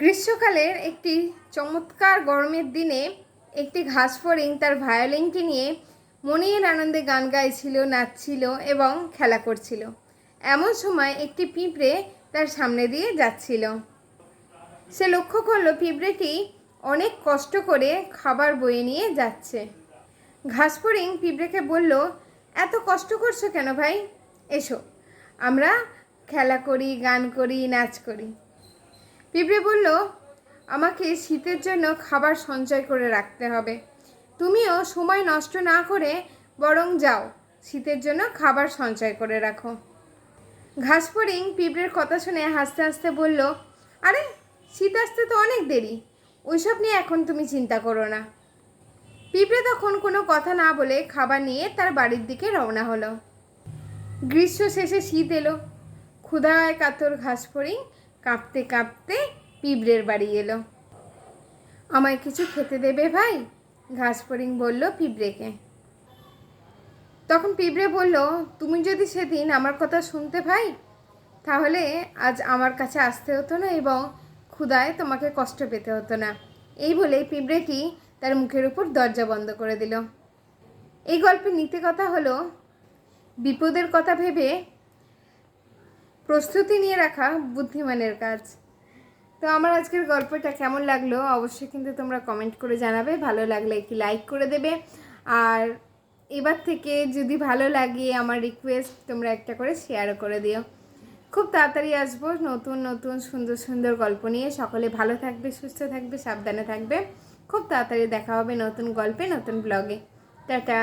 গ্রীষ্মকালের একটি চমৎকার গরমের দিনে একটি ঘাস ফড়িং তার ভায়োলিনটি নিয়ে মনের আনন্দে গান গাইছিল, নাচছিল এবং খেলা করছিল। এমন সময় একটি পিঁপড়ে তার সামনে দিয়ে যাচ্ছিল। সে লক্ষ্য করল পিঁপড়েটি অনেক কষ্ট করে খাবার বয়ে নিয়ে যাচ্ছে। ঘাসফড়িং পিঁপড়েকে বলল, এত কষ্ট করছ কেন ভাই? এসো, আমরা খেলা করি, গান করি, নাচ করি। পিঁপড়ে বলল, আমাকে শীতের জন্য খাবার সঞ্চয় করে রাখতে হবে। তুমিও সময় নষ্ট না করে বরং যাও, শীতের জন্য খাবার সঞ্চয় করে রাখো। ঘাসফড়িং পিঁপড়ের কথা শুনে হাসতে হাসতে বলল, আরে, শীত আসতে তো অনেক দেরি। ওইসব নিয়ে এখন তুমি চিন্তা করো না। পিঁপড়ে তখন কোনো কথা না বলে খাবার নিয়ে তার বাড়ির দিকে রওনা হলো। গ্রীষ্ম শেষে শীত এলো। ক্ষুধায় কাতর ঘাস ফড়িং কাঁপতে কাঁপতে পিঁপড়ের বাড়ি এলো। আমায় কিছু খেতে দেবে ভাই? ঘাস ফড়িং বলল পিঁপড়েকে। তখন পিঁপড়ে বলল, তুমি যদি সেদিন আমার কথা শুনতে ভাই, তাহলে আজ আমার কাছে আসতে হতো না এবং ক্ষুধায় তোমাকে কষ্ট পেতে হতো না। এই বলে পিঁপড়েটি তার মুখের উপর দরজা বন্ধ করে দিল। এই গল্পের নীতি কথা হলো, বিপদের কথা ভেবে প্রস্তুতি নিয়ে রাখা বুদ্ধিমানের কাজ। তো আমার আজকের গল্পটা কেমন লাগল অবশ্যই কিন্তু তোমরা কমেন্ট করে জানাবে। ভালো লাগলে একটি লাইক করে দেবে। আর এবার থেকে যদি ভালো লাগে আমার রিকোয়েস্ট তোমরা একটা করে শেয়ারও করে দিও। খুব তাড়াতাড়ি আসব নতুন নতুন, সুন্দর সুন্দর গল্প নিয়ে। সকলে ভালো থাকবে, সুস্থ থাকবে, সাবধানে থাকবে। খুব তাড়াতাড়ি দেখা হবে নতুন গল্পে, নতুন ব্লগে টাটা।